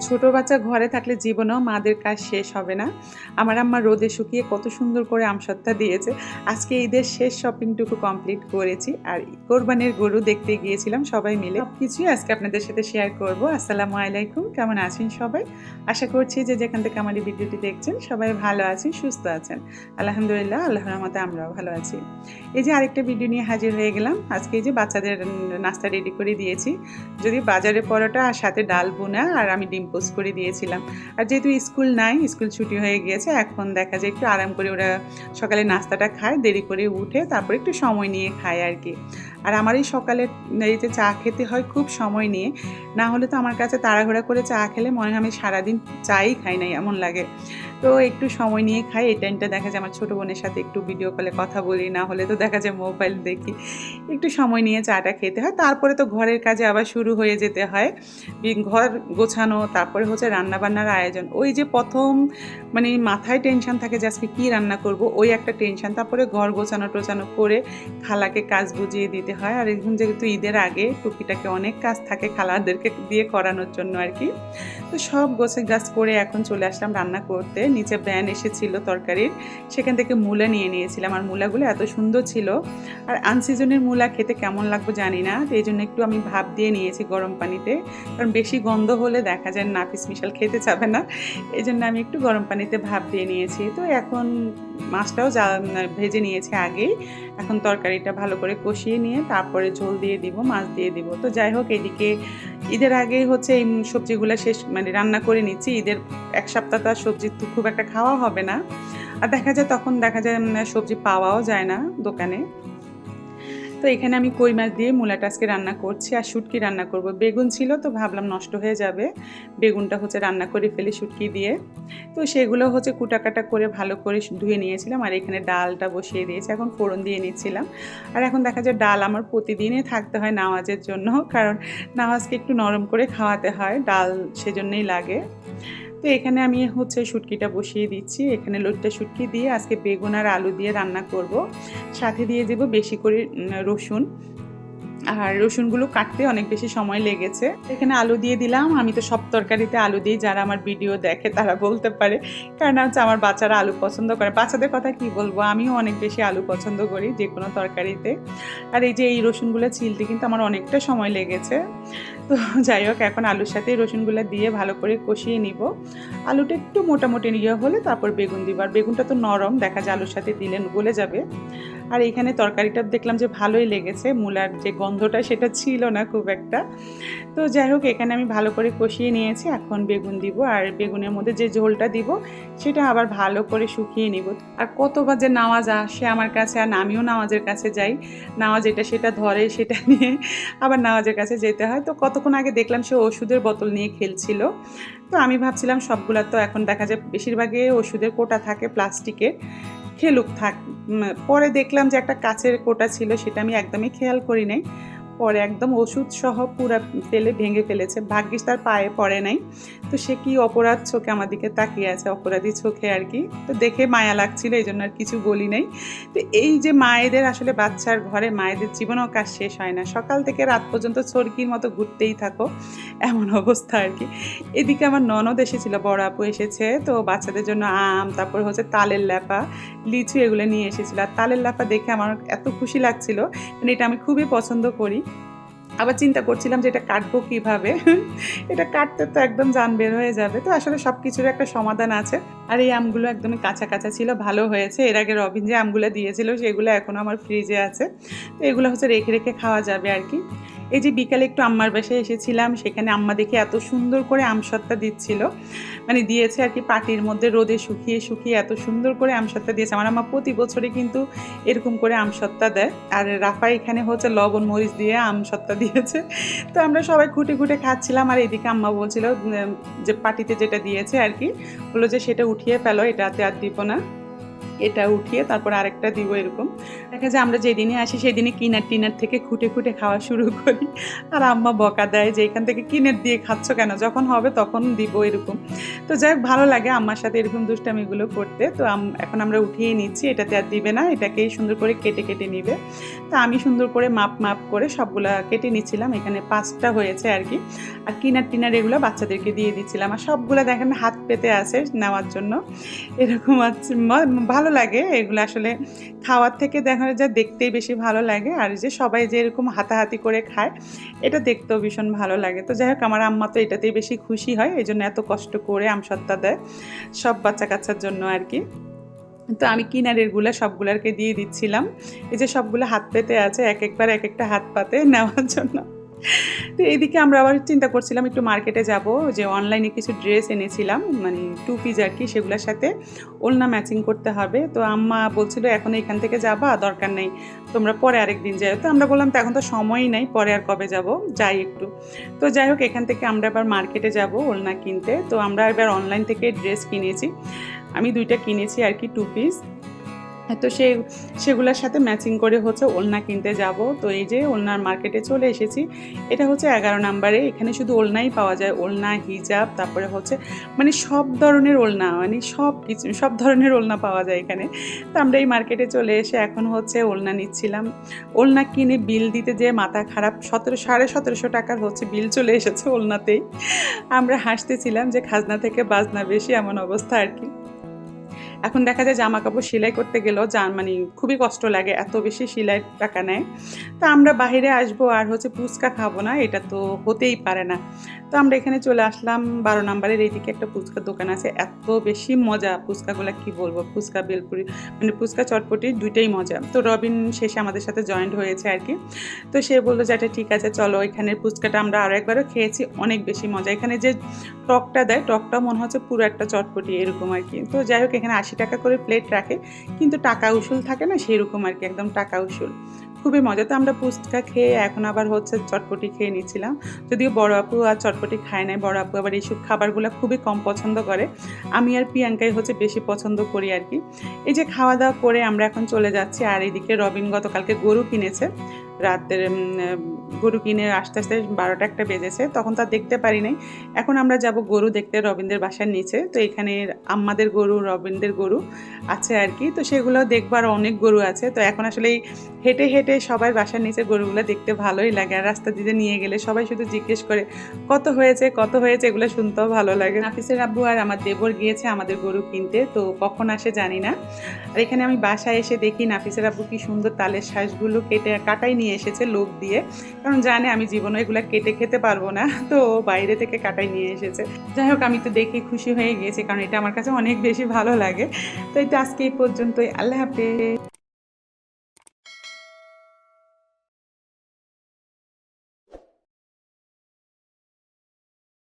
ছোট বাচ্চা ঘরে থাকলে জীবনেও মাদের কাজ শেষ হবে না। আমার আম্মা রোদে শুকিয়ে কত সুন্দর করে আমসত্তা দিয়েছে। আজকে ঈদের শেষ শপিংটুকু কমপ্লিট করেছি আর কোরবানির গরু দেখতে গিয়েছিলাম সবাই মিলে। কিছুই আজকে আপনাদের সাথে শেয়ার করব। আসসালামু আলাইকুম, কেমন আছেন সবাই? আশা করছি যে যেখান থেকে আমার এই ভিডিওটি দেখছেন সবাই ভালো আছেন, সুস্থ আছেন। আলহামদুলিল্লাহ, আল্লাহর রহমতে আমরাও ভালো আছি। এই যে আরেকটা ভিডিও নিয়ে হাজির হয়ে গেলাম। আজকে এই যে বাচ্চাদের নাস্তা রেডি করে দিয়েছি। যদি বাজারে পরোটা আর সাথে ডাল বোনা আর আমি ডিম পোস্ট করে দিয়েছিলাম। আর যেহেতু স্কুল নাই, স্কুল ছুটি হয়ে গিয়েছে, এখন দেখা যায় একটু আরাম করে ওরা সকালে নাস্তাটা খায়, দেরি করে উঠে তারপরে একটু সময় নিয়ে খায় আর কি। আর আমার এই সকালে এই যে চা খেতে হয় খুব সময় নিয়ে। না হলে তো আমার কাছে তাড়াহুড়া করে চা খেলে মনে হয় আমি সারাদিন চাই খাই নাই, এমন লাগে। তো একটু সময় নিয়ে খাই, এই টাইমটা দেখা যায় আমার ছোটো বোনের সাথে একটু ভিডিও কলে কথা বলি, না হলে তো দেখা যায় মোবাইল দেখি। একটু সময় নিয়ে চাটা খেতে হয়, তারপরে তো ঘরের কাজে আবার শুরু হয়ে যেতে হয়। ঘর গোছানো, তারপরে হচ্ছে রান্নাবান্নার আয়োজন। ওই যে প্রথম মানে মাথায় টেনশন থাকে যে আজকে কী রান্না করব, ওই একটা টেনশন তারপরে ঘর গোছানো টোছানো করে খালাকে কাজ বুঝিয়ে দিতে হয়। আর এখন যেহেতু ঈদের আগে টুকিটাকে অনেক কাজ থাকে খালাদেরকে দিয়ে করানোর জন্য আর কি। তো সব গোছে গাছ করে এখন চলে আসলাম রান্না করতে। নিচে ব্যান এসেছিল তরকারির, সেখান থেকে মূলা নিয়ে নিয়েছিলাম। আর মূলাগুলো এত সুন্দর ছিল। আর আনসিজনের মূলা খেতে কেমন লাগবে জানি না, তো এই জন্য একটু আমি ভাপ দিয়ে নিয়েছি গরম পানিতে। কারণ বেশি গন্ধ হলে দেখা যায় নাফিস মিশাল খেতে চাবে না। এই জন্য আমি একটু গরম পানিতে ভাপ দিয়ে নিয়েছি। তো এখন মাছটাও যা ভেজে নিয়েছি আগেই। এখন তরকারিটা ভালো করে কষিয়ে নিয়ে তারপরে ঝোল দিয়ে দিব, মাছ দিয়ে দিব। তো যাই হোক, এদিকে ঈদের আগে হচ্ছে এই সবজিগুলো শেষ মানে রান্না করে নিচ্ছি। ঈদের এক সপ্তাহ তো আর সবজি তো খুব একটা খাওয়া হবে না। আর দেখা যায় তখন দেখা যায় সবজি পাওয়াও যায় না দোকানে। তো এখানে আমি কই মাছ দিয়ে মূলাটা আজকে রান্না করছি আর শুটকি রান্না করব। বেগুন ছিল তো ভাবলাম নষ্ট হয়ে যাবে। বেগুনটা হচ্ছে রান্না করে ফেলি শুটকি দিয়ে। তো সেগুলো হচ্ছে কুটাকাটা করে ভালো করে ধুয়ে নিয়েছিলাম আর এখানে ডালটা বসিয়ে দিয়েছি। এখন ফোড়ন দিয়ে নিচ্ছিলাম। আর এখন দেখা যায় ডাল আমার প্রতিদিনই থাকতে হয় নামাজের জন্য। কারণ নামাজকে একটু নরম করে খাওয়াতে হয়, ডাল সেজন্যই লাগে। তো এখানে আমি হচ্ছে শুটকিটা বসিয়ে দিচ্ছি। এখানে লোটটা শুটকি দিয়ে আজকে বেগুন আর আলু দিয়ে রান্না করব। সাথে দিয়ে দেব বেশি করে রসুন। আর রসুনগুলো কাটতে অনেক বেশি সময় লেগেছে। এখানে আলু দিয়ে দিলাম। আমি তো সব তরকারিতে আলু দিই, যারা আমার ভিডিও দেখে তারা বলতে পারে। কারণ হচ্ছে আমার বাচ্চারা আলু পছন্দ করে। বাচ্চাদের কথা কি বলব? আমিও অনেক বেশি আলু পছন্দ করি যে কোনো তরকারিতে। আর এই যে এই রসুনগুলো ছিলতে কিন্তু আমার অনেকটা সময় লেগেছে। তো যাই হোক, এখন আলুর সাথে রসুনগুলো দিয়ে ভালো করে কষিয়ে নিব। আলুটা একটু মোটামুটি নিয়ে হলে তারপর বেগুন দিব। আর বেগুনটা তো নরম, দেখা যায় আলুর সাথে দিলেন গলে যাবে। আর এখানে তরকারিটা দেখলাম যে ভালোই লেগেছে। মূলার যে গন্ধটা সেটা ছিল না খুব একটা। তো যাই হোক, এখানে আমি ভালো করে কষিয়ে নিয়েছি। এখন বেগুন দিব আর বেগুনের মধ্যে যে ঝোলটা দিব, সেটা আবার ভালো করে শুকিয়ে নিব। আর কতবার যে নামাজ আসে আমার কাছে, আর আমিও নামাজের কাছে যাই, নামাজ এটা সেটা ধরে, সেটা নিয়ে আবার নামাজের কাছে যেতে হয়। তো কতক্ষণ আগে দেখলাম সে ওষুধের বোতল নিয়ে খেলছিল। তো আমি ভাবছিলাম সবগুলা তো এখন দেখা যায় বেশিরভাগে ওষুধের কোটা থাকে, প্লাস্টিকের। খেলুক থাক পরে দেখলাম যে একটা কাচের কোটা ছিল, সেটা আমি একদমই খেয়াল করি নাই। পরে একদম ওষুধ সহ পুরা ফেলে, ভেঙে ফেলেছে। ভাগ্যিস তার পায়ে পড়ে নাই। তো সে কি অপরাধ? চোখে আমার দিকে তাকিয়ে আছে, অপরাধী চোখে আর কি। তো দেখে মায়া লাগছিল, এই জন্য আর কিছু বলি নাই। তো এই যে মায়েদের আসলে বাচ্চার ঘরে, মায়েদের জীবনও কাজ শেষ হয় না। সকাল থেকে রাত পর্যন্ত চরকির মতো ঘুরতেই থাকো, এমন অবস্থা আর কি। এদিকে আমার ননদ এসেছিল, বড় আপু এসেছে। তো বাচ্চাদের জন্য আম, তারপর হচ্ছে তালের ল্যাপা, লিচু এগুলো নিয়ে এসেছিল। আর তালের ল্যাপা দেখে আমার এত খুশি লাগছিল। মানে এটা আমি খুবই পছন্দ করি। আবার চিন্তা করছিলাম যে এটা কাটবো কীভাবে? এটা কাটতে তো একদম জান বের হয়ে যাবে। তো আসলে সব কিছুর একটা সমাধান আছে। আর এই আমগুলো একদমই কাঁচা কাঁচা ছিল, ভালো হয়েছে। এর আগে রবিন যে আমগুলো দিয়েছিল, সেগুলো এখনও আমার ফ্রিজে আছে। তো এগুলো হচ্ছে রেখে রেখে খাওয়া যাবে আর কি। এই যে বিকালে একটু আম্মার বাসায় এসেছিলাম, সেখানে আম্মা দেখে এত সুন্দর করে আমসত্তা দিচ্ছিল। মানে দিয়েছে আর কি পাটির মধ্যে রোদে শুকিয়ে শুকিয়ে এত সুন্দর করে আমসত্তা দিয়েছে। আমার আম্মা প্রতি বছরই কিন্তু এরকম করে আমসত্তা দেয়। আর রাফা এখানে হচ্ছে লবণ, মরিচ দিয়ে আমসত্তা দিয়েছে। তো আমরা সবাই খুঁটে খুঁটে খাচ্ছিলাম আর এদিকে আম্মা বলছিল যে পাটিতে যেটা দিয়েছে আর কি, বলল যে সেটা উঠিয়ে ফেলো, এটাতে আর দিব না। এটা উঠিয়ে তারপর আরেকটা দিব এরকম। দেখা যায় আমরা যেদিনে আসি সেদিনে কিনার টিনার থেকে খুঁটে খুঁটে খাওয়া শুরু করি। আর আম্মা বকা দেয় যে, এখান থেকে কিনের দিয়ে খাচ্ছ কেন? যখন হবে তখন দিব এরকম। তো যাই ভালো লাগে আম্মার সাথে এরকম দুষ্টামিগুলো করতে। তো এখন আমরা উঠিয়ে নিচ্ছি। এটাতে আর দিবে না, এটাকেই সুন্দর করে কেটে কেটে নিবে। তা আমি সুন্দর করে মাপ মাপ করে সবগুলা কেটে নিচ্ছিলাম। এখানে পাঁচটা হয়েছে আর কি। আর কিনার টিনার এগুলো বাচ্চাদেরকে দিয়ে দিচ্ছিলাম। আর সবগুলো দেখেন হাত পেতে আছে নেওয়ার জন্য। এরকম আছে ম- ভালো লাগে, এগুলো আসলে খাওয়ার থেকে দেখা যায় দেখতেই বেশি ভালো লাগে। আর যে সবাই যে এরকম হাতাহাতি করে খায়, এটা দেখতেও ভীষণ ভালো লাগে। তো যাই হোক, আমার আম্মা তো এটাতেই বেশি খুশি হয়, এই জন্য এত কষ্ট করে আমসত্তা দেয় সব বাচ্চা কাচ্চার জন্য আর কি। তো আমি কিনার কিনারেরগুলো সবগুলারকে দিয়ে দিচ্ছিলাম। এই যে সবগুলো হাত পেতে আছে, এক একবার এক একটা হাত পাতে নেওয়ার জন্য। তো এইদিকে আমরা আবার চিন্তা করছিলাম একটু মার্কেটে যাব, যে অনলাইনে কিছু ড্রেস এনেছিলাম মানে টু পিস আর কি, সেগুলোর সাথে ওলনা ম্যাচিং করতে হবে। তো আম্মা বলছিল, এখন এখান থেকে যাবা, দরকার নেই, তোমরা পরে আরেক দিন যাও। তো আমরা বললাম, তো এখন তো সময়ই নেই, পরে আর কবে যাব? যাই একটু। তো যাই হোক, এখান থেকে আমরা এবার মার্কেটে যাব ওলনা কিনতে। তো আমরা এবার অনলাইন থেকে ড্রেস কিনেছি। আমি দুইটা কিনেছি আর কি টু পিস তো সে সেগুলোর সাথে ম্যাচিং করে হচ্ছে ওলনা কিনতে যাব। তো এই যে ওলনার মার্কেটে চলে এসেছি। এটা হচ্ছে এগারো নাম্বারে। এখানে শুধু ওলনাই পাওয়া যায়। ওলনা, হিজাব, তারপরে হচ্ছে মানে সব ধরনের ওলনা মানে সব কিছু, সব ধরনের ওলনা পাওয়া যায় এখানে। তো আমরা এই মার্কেটে চলে এসে এখন হচ্ছে ওলনা নিচ্ছিলাম। ওলনা কিনে বিল দিতে যে মাথা খারাপ। সতেরো, সাড়ে সতেরোশো টাকার হচ্ছে বিল চলে এসেছে ওলনাতেই। আমরা হাসতেছিলাম যে খাজনা থেকে বাজনা বেশি, এমন অবস্থা আর কি। এখন দেখা যায় জামা কাপড় সেলাই করতে গেলেও যা মানে খুবই কষ্ট লাগে, এত বেশি সেলাই টাকা নেয়। তা আমরা বাইরে আসব আর হচ্ছে ফুচকা খাব না, এটা তো হতেই পারে না। তো আমরা এখানে চলে আসলাম, বারো নম্বরের এইদিকে একটা ফুচকার দোকান আছে, এত বেশি মজা ফুচকাগুলো, কি বলব? ফুচকা বেলপুরি মানে ফুচকা চটপটি দুইটাই মজা। তো রবিন শেষে আমাদের সাথে জয়েন্ট হয়েছে আর কি। তো সে বলল যে আচ্ছা ঠিক আছে, চলো এখানের ফুচকাটা আমরা আরও একবারও খেয়েছি, অনেক বেশি মজা। এখানে যে টকটা দেয়, টকটা মনে হচ্ছে পুরো একটা চটপটি এরকম আর কি। তো যাই হোক, এখানে আশি টাকা করে প্লেট রাখে, কিন্তু টাকা উসুল থাকে না, সেরকম আর কি, একদম টাকা উসুল। খুবই মজা। তো আমরা ফুচকা খেয়ে এখন আবার হচ্ছে চটপটি খেয়ে নিচ্ছিলাম। যদিও বড় আপু আর চটপটি খায় নাই, বড় আপু আবার এইসব খাবারগুলো খুবই কম পছন্দ করে। আমি আর প্রিয়াঙ্কাই হচ্ছে বেশি পছন্দ করি আর কি। এই যে খাওয়া দাওয়া করে আমরা এখন চলে যাচ্ছি, আর এইদিকে রবিন গতকালকে গরু কিনেছে। রাতের গরু কিনে আস্তে আস্তে বারোটা একটা বেজেছে, তখন তার দেখতে পারি নাই। এখন আমরা যাব গরু দেখতে রবীন্দ্রের বাসার নিচে, তো এখানে আম্মাদের গরু, রবীন্দ্রের গরু আছে আর কি, তো সেগুলো দেখবার অনেক গরু আছে। তো এখন আসলে হেঁটে হেঁটে সবাই বাসার নিচে গরুগুলো দেখতে ভালোই লাগে আর রাস্তা দিতে নিয়ে গেলে সবাই শুধু জিজ্ঞেস করে, কত হয়েছে কত হয়েছে? এগুলো শুনতেও ভালো লাগে। নাফিসের আব্বু আর আমার দেবর গিয়েছে আমাদের গরু কিনতে, তো কখন আসে জানি না। আর এখানে আমি বাসায় এসে দেখি নাফিসের আব্বু কি সুন্দর তালের শ্বাসগুলো কেটে, কাটাই নিয়ে এসেছে লোক দিয়ে। কারণ জানে আমি জীবনে এগুলো কেটে খেতে পারব না, তো বাইরে থেকে কাটাই নিয়ে এসেছে। যাই হোক, আমি তো দেখে খুশি হয়ে গিয়েছি, কারণ এটা আমার কাছে অনেক বেশি ভালো লাগে। তো এটা আজকে এই পর্যন্তই, আল্লাহ হাফেজ।